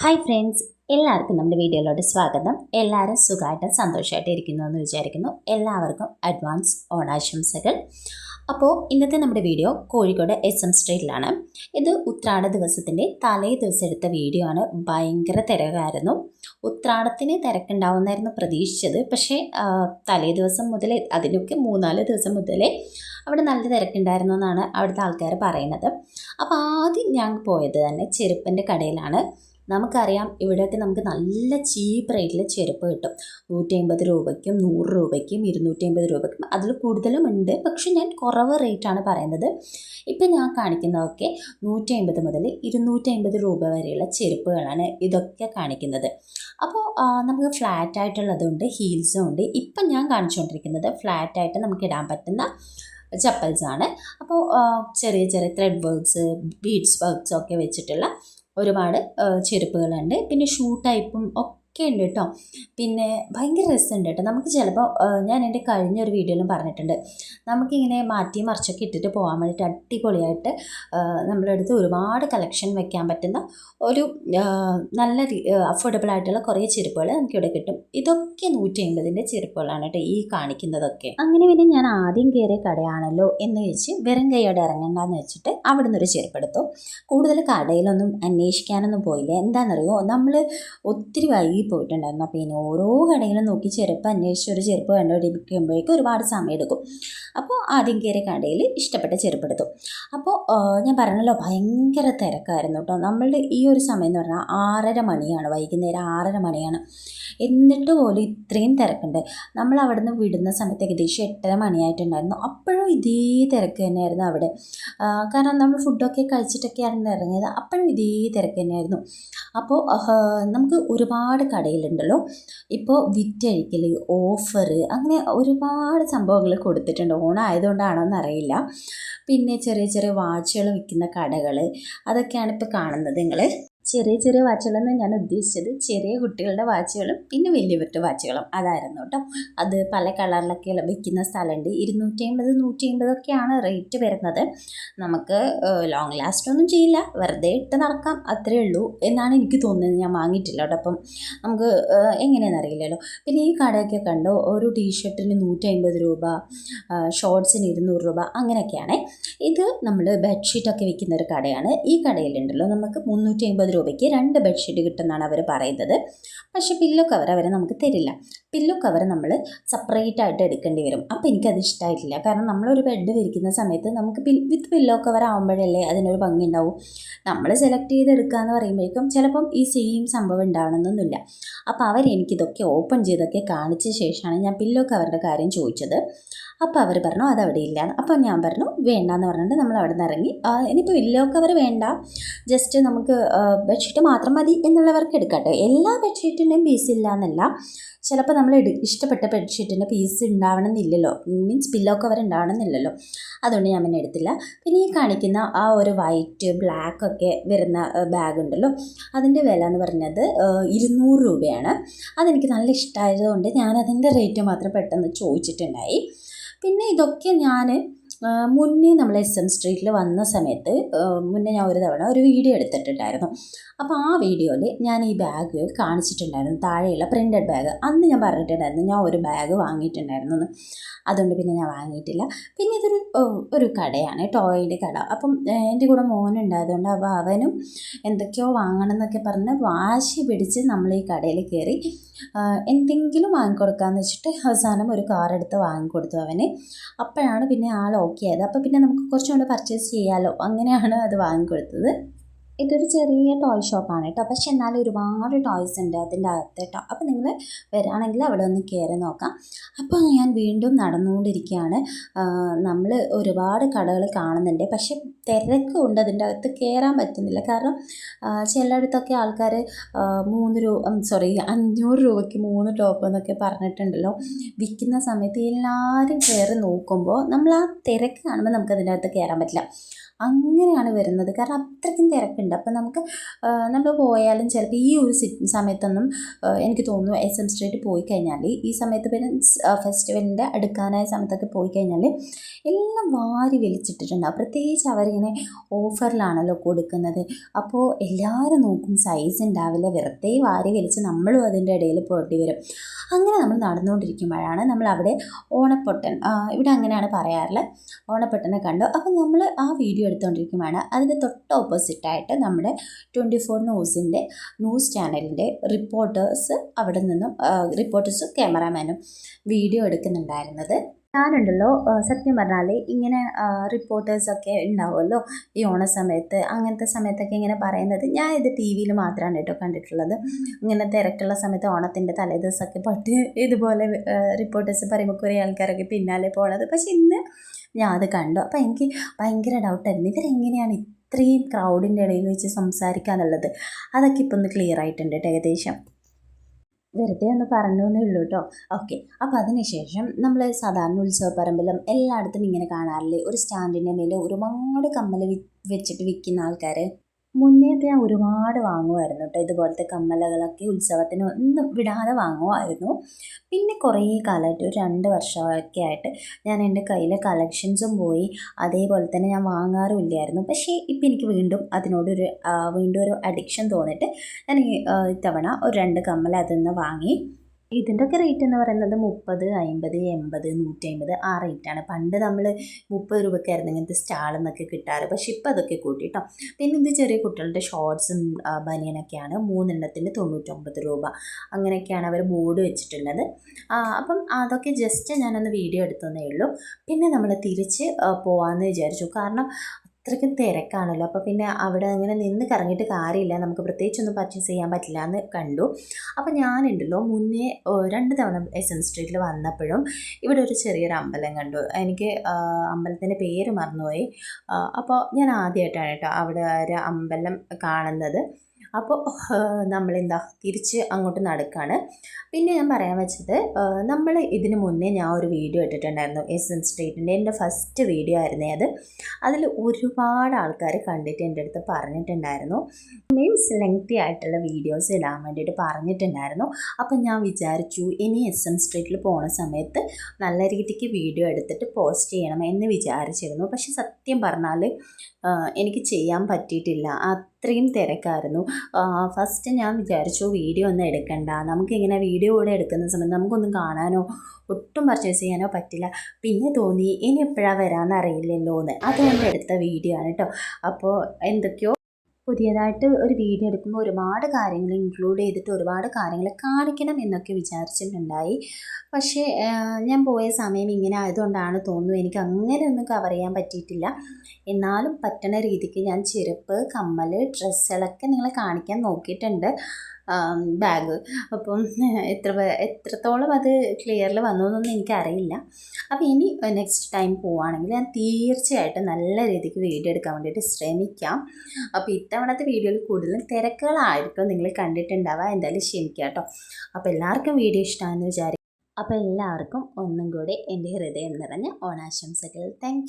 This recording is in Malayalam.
ഹായ് ഫ്രണ്ട്സ് എല്ലാവർക്കും നമ്മുടെ വീഡിയോയിലോട്ട് സ്വാഗതം. എല്ലാവരും സുഖമായിട്ട് സന്തോഷമായിട്ട് ഇരിക്കുന്നു എന്ന് വിചാരിക്കുന്നു. എല്ലാവർക്കും അഡ്വാൻസ് ഓണാശംസകൾ. അപ്പോൾ ഇന്നത്തെ നമ്മുടെ വീഡിയോ കോഴിക്കോട് എസ് എം സ്ട്രീറ്റിലാണ്. ഇത് ഉത്രാട ദിവസത്തിന്റെ തലേ ദിവസം എടുത്ത വീഡിയോ ആണ്. ഭയങ്കര തിരക്കായിരുന്നു. ഉത്രാടത്തിന് തിരക്കുണ്ടാവുമെന്നായിരുന്നു പ്രതീക്ഷിച്ചത്. പക്ഷേ തലേ ദിവസം മുതൽ അതിനൊക്കെ മൂന്നാൽ ദിവസം മുതലേ അവിടെ നല്ല തിരക്കുണ്ടായിരുന്നു എന്നാണ് അവിടുത്തെ ആൾക്കാർ പറയുന്നത്. അപ്പോൾ ആദ്യം ഞാൻ പോയത് തന്നെ ചെരുപ്പന്റെ കടയിലാണ്. നമുക്കറിയാം ഇവിടെയൊക്കെ നമുക്ക് നല്ല ചീപ്പ് റേറ്റിൽ ചെരുപ്പ് കിട്ടും. നൂറ്റി അമ്പത് രൂപയ്ക്കും നൂറ് രൂപയ്ക്കും ഇരുന്നൂറ്റി അമ്പത് രൂപയ്ക്കും അതിൽ കൂടുതലും ഉണ്ട്. പക്ഷെ ഞാൻ കുറവ് റേറ്റാണ് പറയുന്നത്. ഇപ്പം ഞാൻ കാണിക്കുന്നതൊക്കെ നൂറ്റി അമ്പത് മുതൽ ഇരുന്നൂറ്റി അമ്പത് രൂപ വരെയുള്ള ചെരുപ്പുകളാണ് ഇതൊക്കെ കാണിക്കുന്നത്. അപ്പോൾ നമുക്ക് ഫ്ലാറ്റ് ആയിട്ടുള്ളതുണ്ട് ഹീൽസും ഉണ്ട്. ഇപ്പം ഞാൻ കാണിച്ചുകൊണ്ടിരിക്കുന്നത് ഫ്ലാറ്റ് ആയിട്ട് നമുക്ക് ഇടാൻ പറ്റുന്ന ചപ്പൽസാണ്. അപ്പോൾ ചെറിയ ചെറിയ ത്രെഡ് വർക്ക്സ് ബീഡ്സ് വർക്ക്സ് ഒക്കെ വെച്ചിട്ടുള്ള ഒരുപാട് ചെരുപ്പുകളുണ്ട്. പിന്നെ ഷൂ ടൈപ്പും ഒക്കെ ഉണ്ട് കേട്ടോ. പിന്നെ ഭയങ്കര രസമുണ്ട് കേട്ടോ. നമുക്ക് ചിലപ്പോൾ ഞാൻ എന്റെ കഴിഞ്ഞ ഒരു വീഡിയോയിലും പറഞ്ഞിട്ടുണ്ട്. നമുക്കിങ്ങനെ മാറ്റി മറിച്ചൊക്കെ ഇട്ടിട്ട് പോകാൻ വേണ്ടിയിട്ട് അടിപൊളിയായിട്ട് നമ്മുടെ അടുത്ത് ഒരുപാട് കളക്ഷൻ വെക്കാൻ പറ്റുന്ന ഒരു നല്ല അഫോർഡബിൾ ആയിട്ടുള്ള കുറേ ചെരുപ്പുകൾ നമുക്കിവിടെ കിട്ടും. ഇതൊക്കെ നൂറ്റി അമ്പതിന്റെ ചെരുപ്പുകളാണ് കേട്ടോ ഈ കാണിക്കുന്നതൊക്കെ. അങ്ങനെ പിന്നെ ഞാൻ ആദ്യം കയറിയ കടയാണല്ലോ എന്ന് വെച്ച് വെറും കൈയോടെ ഇറങ്ങണ്ടെന്ന് വെച്ചിട്ട് അവിടെ നിന്നൊരു ചെരുപ്പെടുത്തു. കൂടുതൽ കടയിലൊന്നും അന്വേഷിക്കാനൊന്നും പോയില്ല. എന്താണെന്നറിയോ നമ്മൾ ഒത്തിരി വൈകി പോയിട്ടുണ്ടായിരുന്നു. അപ്പോൾ ഇനി ഓരോ കടയിലും നോക്കി ചെരുപ്പ് അന്വേഷിച്ച് ഒരു ചെരുപ്പ് കണ്ടുപിടിക്കുമ്പോഴേക്കും ഒരുപാട് സമയം എടുക്കും അപ്പോൾ ആദ്യം കയറിയ കടയിൽ ഇഷ്ടപ്പെട്ട ചെരുപ്പെടുത്തു. അപ്പോൾ ആ, ഞാൻ പറഞ്ഞല്ലോ ഭയങ്കര തിരക്കായിരുന്നു കേട്ടോ. നമ്മളുടെ ഈ ഒരു സമയം എന്ന് പറഞ്ഞാൽ ആറര മണിയാണ്. വൈകുന്നേരം ആറര മണിയാണ്. എന്നിട്ട് പോലും ഇത്രയും തിരക്കുണ്ട്. നമ്മൾ അവിടെ നിന്ന് വിടുന്ന സമയത്ത് ഏകദേശം എട്ടര മണിയായിട്ടുണ്ടായിരുന്നു. അപ്പോഴും ഇതേ തിരക്ക് തന്നെയായിരുന്നു അവിടെ. കാരണം നമ്മൾ ഫുഡൊക്കെ കഴിച്ചിട്ടൊക്കെയാണ് ഇറങ്ങിയത്. അപ്പോഴും ഇതേ തിരക്ക് തന്നെയായിരുന്നു. അപ്പോൾ നമുക്ക് ഒരുപാട് കടയിലുണ്ടല്ലോ. ഇപ്പോൾ വിറ്റഴിക്കൽ ഓഫർ അങ്ങനെ ഒരുപാട് സംഭവങ്ങൾ കൊടുത്തിട്ടുണ്ട്. ഓണം ആയതുകൊണ്ടാണോ എന്നറിയില്ല പിന്നെ ചെറിയ ചെറിയ വാച്ചുകൾ വിൽക്കുന്ന കടകൾ അതൊക്കെയാണ് ഇപ്പോൾ കാണുന്നത് നിങ്ങൾ ചെറിയ ചെറിയ വാച്ചുകളെന്ന് ഞാൻ ഉദ്ദേശിച്ചത്. ചെറിയ കുട്ടികളുടെ വാച്ചുകളും പിന്നെ വലിയവരുടെ വാച്ചുകളും അതായിരുന്നു കേട്ടോ അത് പല കളറിലൊക്കെ വിൽക്കുന്ന സ്ഥലമുണ്ട്. ഇരുന്നൂറ്റി അമ്പത് നൂറ്റി അമ്പതൊക്കെയാണ് റേറ്റ് വരുന്നത്. നമുക്ക് ലോങ് ലാസ്റ്റ് ഒന്നും ചെയ്യില്ല. വെറുതെ ഇട്ട് നടക്കാം. അത്രേ ഉള്ളൂ എന്നാണ് എനിക്ക് തോന്നുന്നത്. ഞാൻ വാങ്ങിയിട്ടില്ല കേട്ടോ അപ്പം നമുക്ക് എങ്ങനെയാണെന്ന് അറിയില്ലല്ലോ. പിന്നെ ഈ കടയൊക്കെ കണ്ടോ? ഒരു ടീഷർട്ടിന് നൂറ്റി അമ്പത് രൂപ ഷോർട്സിന് ഇരുന്നൂറ് രൂപ അങ്ങനെയൊക്കെയാണ്. ഇത് നമ്മൾ ബെഡ്ഷീറ്റൊക്കെ വിൽക്കുന്ന ഒരു കടയാണ്. ഈ കടയിലുണ്ടല്ലോ. നമുക്ക് മുന്നൂറ്റി അമ്പത് രൂപയ്ക്ക് രണ്ട് ബെഡ്ഷീറ്റ് കിട്ടുമെന്നാണ് അവർ പറയുന്നത്. പക്ഷെ പില്ലോ കവർ അവർ നമുക്ക് തരില്ല. പില്ലോ കവർ നമ്മൾ സെപ്പറേറ്റ് ആയിട്ട് എടുക്കേണ്ടി വരും. അപ്പോൾ എനിക്കത് ഇഷ്ടമായിട്ടില്ല കാരണം നമ്മളൊരു ബെഡ് വിരിക്കുന്ന സമയത്ത് നമുക്ക് വിത്ത് പില്ലോ കവർ ആകുമ്പോഴല്ലേ അതിനൊരു ഭംഗി ഉണ്ടാവും നമ്മൾ സെലക്ട് ചെയ്ത് എടുക്കുക എന്ന് പറയുമ്പോഴേക്കും ചിലപ്പം ഈ സെയിം സംഭവം ഉണ്ടാവണമെന്നൊന്നുമില്ല. അപ്പോൾ അവർ എനിക്കിതൊക്കെ ഓപ്പൺ ചെയ്തൊക്കെ കാണിച്ച ശേഷമാണ് ഞാൻ പില്ലോ കവറിന്റെ കാര്യം ചോദിച്ചത്. അപ്പോൾ അവർ പറഞ്ഞു അത് അവിടെ അപ്പോൾ ഞാൻ പറഞ്ഞു വേണ്ടാന്ന് പറഞ്ഞിട്ട് നമ്മൾ അവിടെ നിന്ന് ഇറങ്ങി ഇനിയിപ്പോൾ പില്ലോ കവർ വേണ്ട. ജസ്റ്റ് നമുക്ക് ബെഡ്ഷീറ്റ് മാത്രം മതി എന്നുള്ളവർക്ക് എടുക്കട്ടെ. എല്ലാ ബെഡ്ഷീറ്റിന്റെയും പീസ് ഇല്ല എന്നല്ല ചിലപ്പോൾ നമ്മൾ എടു ഇഷ്ടപ്പെട്ട ബെഡ്ഷീറ്റിന്റെ പീസ് ഉണ്ടാവണമെന്നില്ലല്ലോ മീൻസ് പില്ലോ കവർ ഉണ്ടാവണമെന്നില്ലല്ലോ അതുകൊണ്ട് ഞാൻ പിന്നെ എടുത്തില്ല. പിന്നെ ഈ കാണിക്കുന്ന ആ ഒരു വൈറ്റ് ബ്ലാക്ക് ഒക്കെ വരുന്ന ബാഗ് ഉണ്ടല്ലോ. അതിന്റെ വില എന്ന് പറഞ്ഞത് ഇരുന്നൂറ് രൂപയാണ്. അതെനിക്ക് നല്ല ഇഷ്ടമായതുകൊണ്ട് ഞാൻ അതിന്റെ റേറ്റ് മാത്രം പെട്ടെന്ന് ചോദിച്ചിട്ടുണ്ടായി. പിന്നെ ഇതൊക്കെ ഞാൻ മുന്നേ നമ്മൾ എസ് എം സ്ട്രീറ്റിൽ വന്ന സമയത്ത് മുന്നേ ഞാൻ ഒരു തവണ ഒരു വീഡിയോ എടുത്തിട്ടുണ്ടായിരുന്നു. അപ്പോൾ ആ വീഡിയോയിൽ ഞാൻ ഈ ബാഗ് കാണിച്ചിട്ടുണ്ടായിരുന്നു. താഴെയുള്ള പ്രിന്റഡ് ബാഗ് അന്ന് ഞാൻ പറഞ്ഞിട്ടുണ്ടായിരുന്നു ഞാൻ ഒരു ബാഗ് വാങ്ങിയിട്ടുണ്ടായിരുന്നു അതുകൊണ്ട് പിന്നെ ഞാൻ വാങ്ങിയിട്ടില്ല. പിന്നെ ഇതൊരു ഒരു കടയാണ് ടോയിന്റെ കട. അപ്പം എന്റെ കൂടെ മോനുണ്ടായതുകൊണ്ട് അപ്പോൾ അവനും എന്തൊക്കെയോ വാങ്ങണം എന്നൊക്കെ പറഞ്ഞ് വാശി പിടിച്ച് നമ്മൾ ഈ കടയിൽ കയറി എന്തെങ്കിലും വാങ്ങിക്കൊടുക്കാമെന്ന് വെച്ചിട്ട് അവസാനം ഒരു കാർ എടുത്ത് വാങ്ങിക്കൊടുത്തു അവന്. അപ്പോഴാണ് പിന്നെ ആൾ ഓക്കെ ആയത്. അപ്പോൾ പിന്നെ നമുക്ക് കുറച്ചും കൂടെ പർച്ചേസ് ചെയ്യാമല്ലോ അങ്ങനെയാണ് അത് വാങ്ങിക്കൊടുത്തത്. ഇതൊരു ചെറിയ ടോയ് ഷോപ്പാണ് കേട്ടോ പക്ഷെ എന്നാലും ഒരുപാട് ടോയ്സ് ഉണ്ട് അതിന്റെ അകത്ത് കേട്ടോ അപ്പോൾ നിങ്ങൾ വരാണെങ്കിൽ അവിടെ ഒന്ന് കയറി നോക്കാം. അപ്പോൾ ഞാൻ വീണ്ടും നടന്നുകൊണ്ടിരിക്കുകയാണ്. നമ്മൾ ഒരുപാട് കടകൾ കാണുന്നുണ്ട്. പക്ഷെ തിരക്കുണ്ട് അതിന്റെ അകത്ത് കയറാൻ പറ്റുന്നില്ല. കാരണം ചിലയിടത്തൊക്കെ ആൾക്കാർ മൂന്ന് രൂപ സോറി അഞ്ഞൂറ് രൂപയ്ക്ക് മൂന്ന് ടോപ്പ് എന്നൊക്കെ പറഞ്ഞിട്ടുണ്ടല്ലോ. വിൽക്കുന്ന സമയത്ത് എല്ലാവരും കയറി നോക്കുമ്പോൾ നമ്മൾ ആ തിരക്ക് കാണുമ്പോൾ നമുക്ക് അതിന്റെ അകത്ത് കയറാൻ പറ്റില്ല. അങ്ങനെയാണ് വരുന്നത്. കാരണം അത്രയ്ക്കും തിരക്കുണ്ട്. അപ്പം അപ്പോൾ നമുക്ക് നമ്മൾ പോയാലും ചിലപ്പോൾ ഈ ഒരു സമയത്തൊന്നും എനിക്ക് തോന്നുന്നു എസ് എം സ്ട്രീറ്റ് പോയി കഴിഞ്ഞാൽ ഈ സമയത്ത് പിന്നെ ഫെസ്റ്റിവലിന്റെ അടുക്കാനായ സമയത്തൊക്കെ പോയി കഴിഞ്ഞാൽ എല്ലാം വാരി വലിച്ചിട്ടിട്ടുണ്ടാവും പ്രത്യേകിച്ച് അവരിങ്ങനെ ഓഫറിലാണല്ലോ കൊടുക്കുന്നത്. അപ്പോൾ എല്ലാവരും നോക്കും സൈസ് ഉണ്ടാവില്ല. വെറുതെ വാരി വലിച്ച് നമ്മളും അതിന്റെ ഇടയിൽ പോയിട്ട് വരും. അങ്ങനെ നമ്മൾ നടന്നുകൊണ്ടിരിക്കുമ്പോഴാണ് നമ്മൾ അവിടെ ഓണപ്പൊട്ടൻ ഇവിടെ അങ്ങനെയാണ് പറയാറുള്ളത്. ഓണപ്പൊട്ടനെ കണ്ടു. അപ്പം നമ്മൾ ആ വീഡിയോ എടുത്തുകൊണ്ടിരിക്കുമ്പോഴാണ് അതിന്റെ തൊട്ട് ഓപ്പോസിറ്റായിട്ട് നമ്മുടെ ട്വന്റി ഫോർ ന്യൂസിന്റെ ന്യൂസ് ചാനലിന്റെ റിപ്പോർട്ടേഴ്സ് അവിടെ നിന്നും റിപ്പോർട്ടേഴ്സും ക്യാമറാമാനും വീഡിയോ എടുക്കുന്നുണ്ടായിരുന്നത്. ഞാനുണ്ടല്ലോ സത്യം പറഞ്ഞാൽ ഇങ്ങനെ റിപ്പോർട്ടേഴ്സൊക്കെ ഉണ്ടാവുമല്ലോ ഈ ഓണ സമയത്ത് അങ്ങനത്തെ സമയത്തൊക്കെ ഇങ്ങനെ പറയുന്നത് ഞാൻ ഇത് ടി വിയിൽ മാത്രമാണ് കേട്ടോ കണ്ടിട്ടുള്ളത്. ഇങ്ങനെ തിരക്കുള്ള സമയത്ത് ഓണത്തിന്റെ തലേദിവസമൊക്കെ പട്ട് ഇതുപോലെ റിപ്പോർട്ടേഴ്സ് പറയുമ്പോൾ കുറേ ആൾക്കാരൊക്കെ പിന്നാലെ പോണത്. പക്ഷെ ഇന്ന് ഞാൻ അത് കണ്ടു. അപ്പോൾ എനിക്ക് ഭയങ്കര ഡൗട്ടായിരുന്നു. ഇവരെങ്ങനെയാണ് ഇത്രയും ക്രൗഡിന്റെ ഇടയിൽ വെച്ച് സംസാരിക്കുക എന്നുള്ളത് അതൊക്കെ ഇപ്പോൾ ഒന്ന് ക്ലിയർ ആയിട്ടുണ്ട് ഏകദേശം. വെറുതെ ഒന്ന് പറഞ്ഞു എന്നേ ഉള്ളൂ കേട്ടോ ഓക്കെ അപ്പോൾ അതിനുശേഷം നമ്മൾ സാധാരണ ഉത്സവപ്പറമ്പിലും എല്ലായിടത്തും ഇങ്ങനെ കാണാറില്ലേ? ഒരു സ്റ്റാൻഡിന്റെ മേലെ ഒരുപാട് കമ്മൽ വി വെച്ചിട്ട് വിൽക്കുന്ന ആൾക്കാർ മുന്നേയൊക്കെ ഞാൻ ഒരുപാട് വാങ്ങുമായിരുന്നു കേട്ടോ. ഇതുപോലത്തെ കമ്മലകളൊക്കെ ഉത്സവത്തിന് ഒന്നും വിടാതെ വാങ്ങുമായിരുന്നു. പിന്നെ കുറേ കാലമായിട്ട് ഒരു രണ്ട് വർഷമൊക്കെ ആയിട്ട് ഞാൻ എന്റെ കയ്യിലെ കളക്ഷൻസും പോയി. അതേപോലെ തന്നെ ഞാൻ വാങ്ങാറുമില്ലായിരുന്നു പക്ഷേ ഇപ്പം എനിക്ക് വീണ്ടും അതിനോടൊരു വീണ്ടും ഒരു അഡിക്ഷൻ തോന്നിയിട്ട് ഞാൻ ഇത്തവണ ഒരു രണ്ട് കമ്മൽ അതിൽ നിന്ന് വാങ്ങി. ഇതിന്റെയൊക്കെ റേറ്റ് എന്ന് പറയുന്നത് മുപ്പത് അമ്പത് എൺപത് നൂറ്റി അമ്പത് ആ റേറ്റാണ് പണ്ട് നമ്മൾ മുപ്പത് രൂപയ്ക്കായിരുന്നു ഇങ്ങനത്തെ സ്റ്റാളെന്നൊക്കെ കിട്ടാറ്. പക്ഷേ ഇപ്പം അതൊക്കെ കൂട്ടി കേട്ടോ പിന്നെ ഇത് ചെറിയ കുട്ടികളുടെ ഷോർട്സും ബനിയനൊക്കെയാണ് മൂന്നെണ്ണത്തിന് തൊണ്ണൂറ്റൊമ്പത് രൂപ. അങ്ങനെയൊക്കെയാണ് അവർ ബോർഡ് വെച്ചിട്ടുള്ളത്. അപ്പം അതൊക്കെ ജസ്റ്റ് ഞാനൊന്ന് വീഡിയോ എടുത്തതേ ഉള്ളൂ. പിന്നെ നമ്മൾ തിരിച്ച് പോകാമെന്ന് വിചാരിച്ചു. കാരണം അത്രയ്ക്കും തിരക്കാണല്ലോ. അപ്പോൾ പിന്നെ അവിടെ അങ്ങനെ നിന്ന് കറങ്ങിയിട്ട് കാര്യമില്ല. നമുക്ക് പ്രത്യേകിച്ചൊന്നും പർച്ചേസ് ചെയ്യാൻ പറ്റില്ല എന്ന് കണ്ടു. അപ്പോൾ ഞാനുണ്ടല്ലോ മുന്നേ രണ്ട് തവണ എസ് സ്ട്രീറ്റിൽ വന്നപ്പോഴും ഇവിടെ ഒരു ചെറിയൊരു അമ്പലം കണ്ടു. എനിക്ക് അമ്പലത്തിന്റെ പേര് മറന്നുപോയി. അപ്പോൾ ഞാൻ ആദ്യമായിട്ടാണ് കേട്ടോ അവിടെ ഒരു അമ്പലം കാണുന്നത്. അപ്പോൾ നമ്മളെന്താ തിരിച്ച് അങ്ങോട്ട് നടക്കുകയാണ് പിന്നെ ഞാൻ പറയാൻ വെച്ചത് നമ്മൾ ഇതിന് മുന്നേ ഞാൻ ഒരു വീഡിയോ ഇട്ടിട്ടുണ്ടായിരുന്നു എസ് സ്ട്രീറ്റിന്റെ എന്റെ ഫസ്റ്റ് വീഡിയോ ആയിരുന്നേ അത്. അതിൽ ഒരുപാട് ആൾക്കാർ കണ്ടിട്ട് എന്റെ അടുത്ത് പറഞ്ഞിട്ടുണ്ടായിരുന്നു. മീൻസ് ലെങ്തി ആയിട്ടുള്ള വീഡിയോസ് ഇടാൻ വേണ്ടിയിട്ട് പറഞ്ഞിട്ടുണ്ടായിരുന്നു. അപ്പം ഞാൻ വിചാരിച്ചു ഇനി എസ് എൻ സ്ട്രീറ്റിൽ പോണ സമയത്ത് നല്ല രീതിക്ക് വീഡിയോ എടുത്തിട്ട് പോസ്റ്റ് ചെയ്യണം എന്ന് വിചാരിച്ചിരുന്നു. പക്ഷെ സത്യം പറഞ്ഞാൽ എനിക്ക് ചെയ്യാൻ പറ്റിയിട്ടില്ല. അത്രയും തിരക്കായിരുന്നു. ഫസ്റ്റ് ഞാൻ വിചാരിച്ചു വീഡിയോ ഒന്നും എടുക്കണ്ട. നമുക്കിങ്ങനെ വീഡിയോ കൂടെ എടുക്കുന്ന സമയത്ത് നമുക്കൊന്നും കാണാനോ ഒട്ടും പർച്ചേസ് ചെയ്യാനോ പറ്റില്ല. പിന്നെ തോന്നി ഇനി എപ്പോഴാണ് വരാമെന്ന് അറിയില്ലല്ലോ എന്ന് അതുകൊണ്ട് എടുത്ത വീഡിയോ ആണ് കേട്ടോ അപ്പോൾ എന്തൊക്കെയോ പുതിയതായിട്ട് ഒരു വീഡിയോ എടുക്കുമ്പോൾ ഒരുപാട് കാര്യങ്ങൾ ഇൻക്ലൂഡ് ചെയ്തിട്ട് ഒരുപാട് കാര്യങ്ങൾ കാണിക്കണം എന്നൊക്കെ വിചാരിച്ചിട്ടുണ്ടായി. പക്ഷേ ഞാൻ പോയ സമയം ഇങ്ങനെ ആയതുകൊണ്ടാണ് തോന്നുന്നു എനിക്ക് അങ്ങനെ ഒന്നും കവർ ചെയ്യാൻ പറ്റിയിട്ടില്ല. എന്നാലും പറ്റണ രീതിക്ക് ഞാൻ ചെരുപ്പ് കമ്മൽ ഡ്രസ്സുകളൊക്കെ നിങ്ങളെ കാണിക്കാൻ നോക്കിയിട്ടുണ്ട്. ബാഗ്. അപ്പം എത്ര എത്രത്തോളം അത് ക്ലിയറിൽ വന്നു എന്നൊന്നും എനിക്കറിയില്ല. അപ്പോൾ ഇനി നെക്സ്റ്റ് ടൈം പോവുകയാണെങ്കിൽ ഞാൻ തീർച്ചയായിട്ടും നല്ല രീതിക്ക് വീഡിയോ എടുക്കാൻ വേണ്ടിയിട്ട് ശ്രമിക്കാം. അപ്പോൾ ഇത്തവണത്തെ വീഡിയോയിൽ കൂടുതലും തിരക്കുകളായിരിക്കും നിങ്ങൾ കണ്ടിട്ടുണ്ടാവുക. എന്തായാലും ക്ഷമിക്കുക കേട്ടോ. അപ്പോൾ എല്ലാവർക്കും വീഡിയോ ഇഷ്ടമാണെന്ന് വിചാരിക്കും അപ്പോൾ എല്ലാവർക്കും ഒന്നും കൂടി എന്റെ ഹൃദയം നിറഞ്ഞ ഓണാശംസകൾ. താങ്ക്